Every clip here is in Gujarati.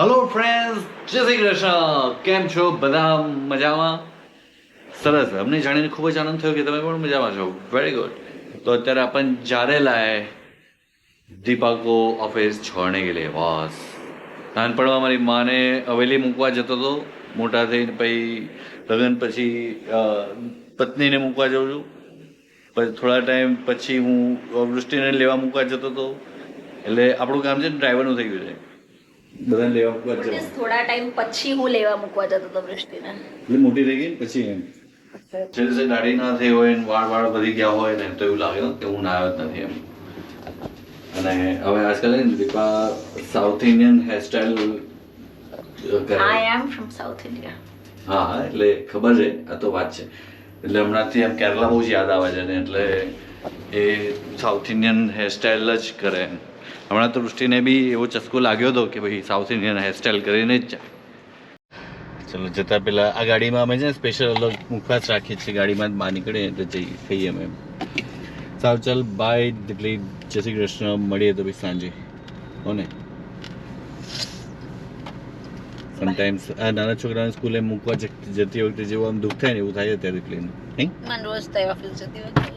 હલો ફ્રેન્ડ્સ જય શ્રી કૃષ્ણ કેમ છો બધા મજામાં સરસ અમને જાણીને ખૂબ જ આનંદ થયો કે તમે પણ મજામાં છો વેરી ગુડ તો અત્યારે આપણ જ્યારે લાય दीपा को ऑफिस छोड़ने के लिए बॉस નાનપણમાં મારી માને હવેલી મૂકવા જતો હતો મોટા થઈને પછી લગ્ન પછી અ, પત્નીને મૂકવા જાઉં છું પછી થોડા ટાઈમ પછી હું વૃષ્ટિને લેવા મૂકવા જતો હતો એટલે આપણું કામ છે ને ડ્રાઈવરનું થઈ ગયું છે બધાને લેવા મૂકવા જ થોડા ટાઈમ પછી હું લેવા મૂકવા જતો હતો વૃષ્ટિને. એટલે મોટી થઈ ગઈ પછી એમ? જે દિવસે દાઢી ના થઈ હોય ને વાળ વાળ વધી ગયા હોય ને તો એવું લાગે કે હું ના આવ્યો જ નથી એમ. અને હવે આજકાલ ને Deepa south Indian hairstyle I am from south India હા હા એટલે ખબર છે આ તો વાત છે. એટલે હમણાંથી એમ કેરલા બહુ જ યાદ આવે છે ને એટલે એ સાઉથ ઇન્ડિયન હેરસ્ટાઇલ જ કરે એમ. હમણાં તો વૃષ્ટિને બી એવો ચસ્કો લાગ્યો હતો કે ભાઈ સાઉથ ઇન્ડિયન હેરસ્ટાઈલ કરીને જ ચાલો ચલો જતા પહેલા આ ગાડીમાં અમે છે ને સ્પેશિયલ અલગ મુખવાસ રાખીએ છીએ. ગાડીમાં જ બહાર નીકળીએ એટલે જઈ ખાઈએ અમે. સાવ ચાલ બાય એટલે જય શ્રી કૃષ્ણ. મળીએ તો ભાઈ સાંજે. હો ને? સમટાઈમ્સ આ નાના છોકરાને સ્કૂલે મૂકવા જતી વખતે જેવું આમ દુઃખ થાય ને એવું થાય અત્યારે ક્લીન હે? મન રોજ થાય ઓફિસ જતી વખતે.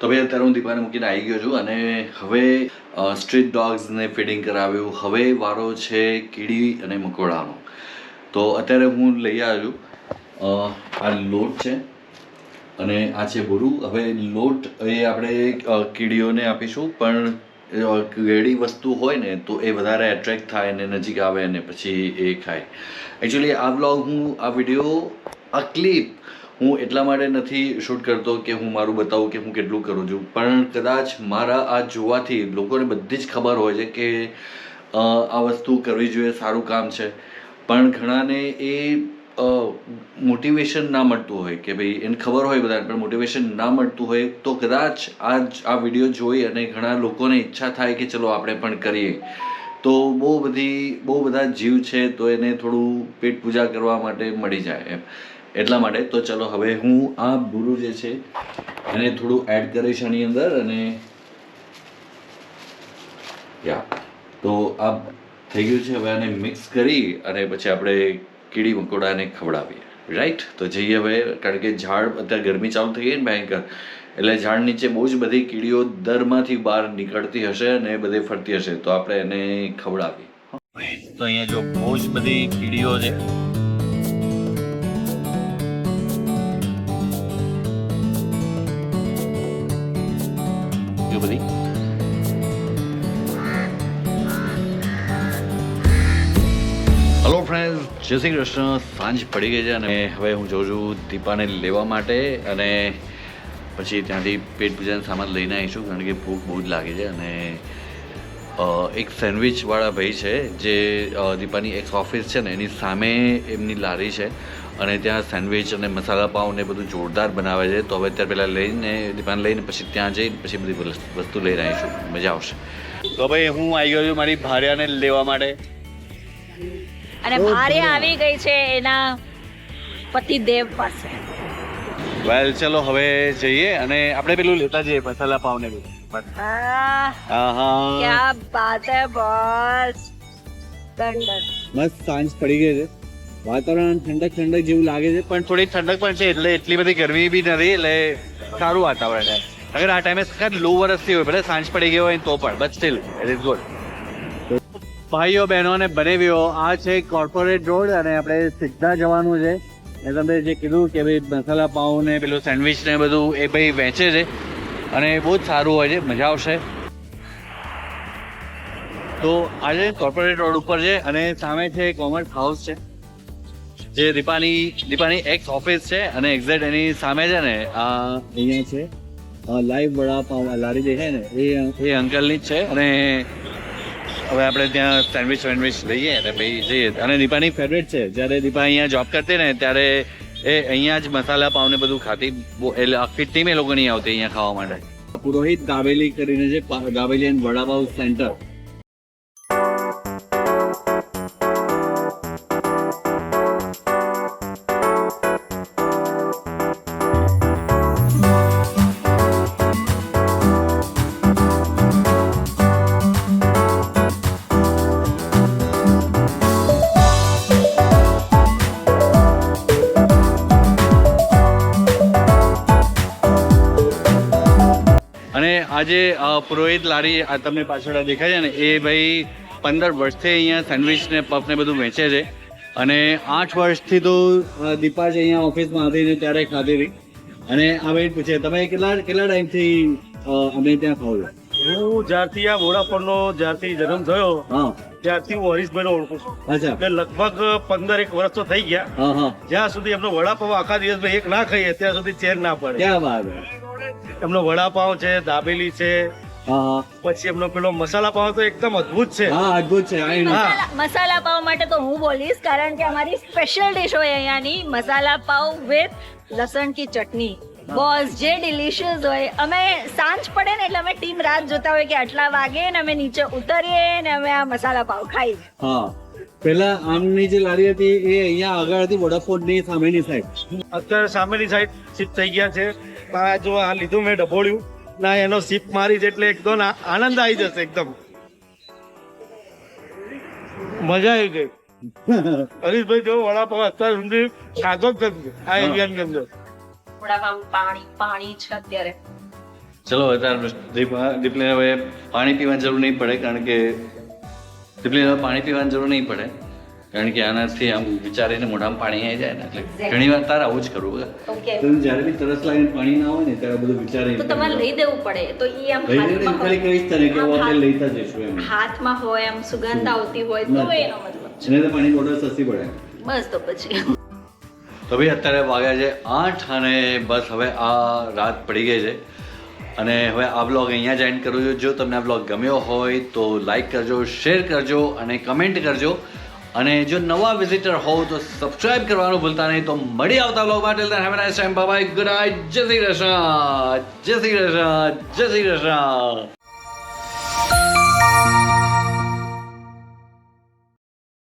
તો ભાઈ અત્યારે હું દીપાને મૂકીને આવી ગયો છું અને હવે સ્ટ્રીટ ડોગ્સને ફીડિંગ કરાવ્યું. હવે વારો છે કીડી અને મકોડાનો તો અત્યારે હું લઈ આવ્યો આ લોટ છે અને આ છે ભૂરું. હવે લોટ એ આપણે કીડીઓને આપીશું પણ અ, વસ્તુ હોય ને તો એ વધારે એટ્રેક્ટ થાય ને નજીક આવે ને પછી એ ખાય. એકચ્યુઅલી આ બ્લોગ હું આ વીડિયો આ ક્લિપ હું એટલા માટે નથી શૂટ કરતો કે હું મારું બતાવું કે હું કેટલું કરું છું. પણ કદાચ મારા આ જોવાથી લોકોને બધી જ ખબર હોય છે કે આ વસ્તુ કરવી જોઈએ, સારું કામ છે. પણ ઘણાને એ મોટિવેશન ના મળતું હોય કે ભાઈ, એને ખબર હોય બધાને, પણ મોટિવેશન ના મળતું હોય તો કદાચ આ આ વીડિયો જોઈ અને ઘણા લોકોને ઈચ્છા થાય કે ચલો આપણે પણ કરીએ. તો બહુ બધી, બહુ બધા જીવ છે તો એને થોડું પેટ પૂજા કરવા માટે મળી જાય એમ. એટલા માટે તો ચલો હવે હું આ બુરું જે છે, એને થોડું એડ કરીશ આની અંદર અને તો આ થઈ ગયું છે, હવે આને મિક્સ કરી અને પછી આપણે કીડી મકોડાને ખવડાવીએ. રાઈટ તો જઈએ હવે, કારણ કે ઝાડ અત્યારે ગરમી ચાલુ થઈ ગઈ ને ભયંકર. એટલે ઝાડ નીચે બહુ જ બધી કીડીઓ દરમાંથી બહાર નીકળતી હશે અને બધે ફરતી હશે. તો આપણે એને ખવડાવીએ. તો અહીંયા જો બહુ જ બધી કીડીઓ છે એ બધી? હલો ફ્રેન્ડ જય શ્રી કૃષ્ણ. સાંજ પડી ગઈ છે અને હવે હું જોઉં છું દીપાને લેવા માટે અને પછી ત્યાંથી પેટ પૂજાનો સામાન લઈને આવીશું, કારણ કે ભૂખ બહુ જ લાગે છે અને એક સેન્ડવિચવાળા ભાઈ છે જે દીપાની એક્સ ઓફિસ છે ને, એની સામે એમની લારી છે. અને ત્યાં સેન્ડવિચ અને મસાલા પાઉં ને બધું જોરદાર બનાવે છે. તો હવે અત્યારે પહેલાં લઈને દુકાન લઈને પછી ત્યાં જઈને પછી બધી વસ્તુ- લઈને આવીશું. મજા આવશે. તો ભાઈ હું આવી ગયો છું મારી ભાર્યાને લેવા માટે. અને ભારે આવી ગઈ છે એના પતિદેવ પાસે. વેલ ચલો હવે જઈએ અને આપણે પેલું લેતા જઈએ મસાલા પાવ ને બધું. આહા ક્યા બાત હે બોસ. મસ્ત સાંજ પડી ગઈ છે. વાતાવરણ ઠંડક ઠંડક જેવું લાગે છે, પણ થોડી ઠંડક પણ છે એટલે એટલી બધી ગરમી બી નથી, એટલે સારું વાતાવરણ છે. અગર આ ટાઈમે સખત લો વરસથી હોય, ભલે સાંજ પડી ગયો હોય તો પણ but still it is good ભાઈઓ બહેનો અને બનેવીઓ, આ છે કોર્પોરેટ રોડ અને આપણે સીધા જવાનું છે. એ તમે જે કીધું કે ભાઈ મસાલા પાઉં ને પેલું સેન્ડવિચ ને બધું એ ભાઈ વેચે છે અને બહુ જ સારું હોય છે, મજા આવશે. તો આજે કોર્પોરેટ રોડ ઉપર છે અને સામે છે કોમર્સ હાઉસ છે. જે દીપાની દીપાની એક્સ ઓફિસ છે અને એક્ઝેક્ટ એની સામે છે ને, આ અહીંયા છે. લાઈવ વડાપાઉં આ લારી દેખાય ને, એ એ અંકલની જ છે. અને હવે આપણે ત્યાં સેન્ડવિચ વેન્ડવિચ લઈએ અને ભાઈ જઈએ અને દીપાની ફેવરેટ છે. જ્યારે દીપા અહીંયા જોબ કરતી ને, ત્યારે એ અહીંયા જ મસાલા, પાવ ને બધું ખાતી. એટલે આખી ટીમ એ લોકો નહીં આવતી અહીંયા ખાવા માટે. પુરોહિત દાબેલી કરીને પા- દાબેલી એન્ડ વડાપાવ સેન્ટર આજે પુરોહિત લારી આ તમને પાછળ દેખાય છે ને એ ભાઈ પંદર વર્ષથી અહીંયા સેન્ડવિચ ને પફ ને બધું વેચે છે. અને આઠ વર્ષથી તો દીપા છે અહીંયા ઓફિસમાં હતી ને ત્યારે ખાધી હતી. અને આ ભાઈ પૂછે તમે કેટલા કેટલા ટાઈમથી અમે ત્યાં ખાવ છો? હું જ્યારથી આ વોડાફોનનો જ્યારથી જન્મ થયો હા. ત્યારથી હું હરીશભાઈ ઓળખું છું. એટલે લગભગ પંદર એક વર્ષ તો થઈ ગયા. જ્યાં સુધી એમનો વડાપાવ આખા દિવસમાં એક ના ખાઈએ ત્યાં સુધી ચેર ના પડે. ક્યાં વાત? એમનો વડાપાવ છે દાબેલી છે. પછી એમનો પેલો મસાલા પાવ તો એકદમ અદ્ભુત છે. હા અદ્ભુત છે મસાલા પાવ માટે તો હું બોલીશ કારણ કે અમારી સ્પેશિયલ ડિશ હોય અહીંયાની મસાલા પાવ વિથ લસણ કી ચટણી. બોસ જે ડિલિશિયસ હોય. અમે સાંજ પડે ને એટલે અમે ટીમ રાત જોતા હોય કે આટલા વાગે ને અમે નીચે ઉતરીએ ને અમે આ મસાલા પાવ ખાઈએ. હા. પેલા આમની જે લારી હતી એ અહીંયા આગળ હતી વોડાફોનની સામેની સાઈડ અત્યારે સામેની સાઈડ શિફ્ટ થઈ ગયા છે. આ જો આ લીધું મેં ડબોળ્યું ના એનો શિફ્ટ મારી છે એટલે એકદમ આનંદ આવી જશે એકદમ. મજા આવી ગઈ. હરીશભાઈ જો વડાપાવ અત્યાર સુધી ખાધો જ નથી. આ એરિયાની અંદર. વડાપાવ પાણી પાણી છે અત્યારે. ચલો અત્યારે દીપ- હવે પાણી પીવાની જરૂર નહીં પડે કારણ કે દીપલીને હવે પાણી પીવાની જરૂર નહીં પડે. કારણ કે આનાથી આમ વિચારીને મોઢામાં પાણી આવી જાય ને એટલે ઘણી વાર તારે આવું જ કરવું ઓકે જ્યારે બી તરસ લાગે પાણી ના હોય ને ત્યારે બધું વિચારી તો તમારે લઈ દેવું પડે. તો એ આમ હાથમાં ખાલી હોય. કહીશ તને કે આપણે લઈતા જઈશું એમ. હાથમાં હોય આમ સુગંધ આવતી હોય તો એનો મતલબ. એને તો પાણી બોટલ સસ્તી પડે. બસ તો પછી. તો ભાઈ અત્યારે વાગ્યા છે આઠ અને બસ હવે આ રાત પડી ગઈ છે. અને હવે આ બ્લોગ અહીંયા જ એન્ડ કરું છું. જો તમને આ બ્લોગ ગમ્યો હોય તો લાઈક કરજો શેર કરજો અને કમેન્ટ કરજો. અને જો નવા વિઝિટર હોવ તો સબસ્ક્રાઇબ કરવાનું ભૂલતા નહીં. તો મળી આવતા બ્લોગ માટે. Have nice time bye good night જય શ્રી કૃષ્ણ. જય શ્રી કૃષ્ણ. જય શ્રી કૃષ્ણ.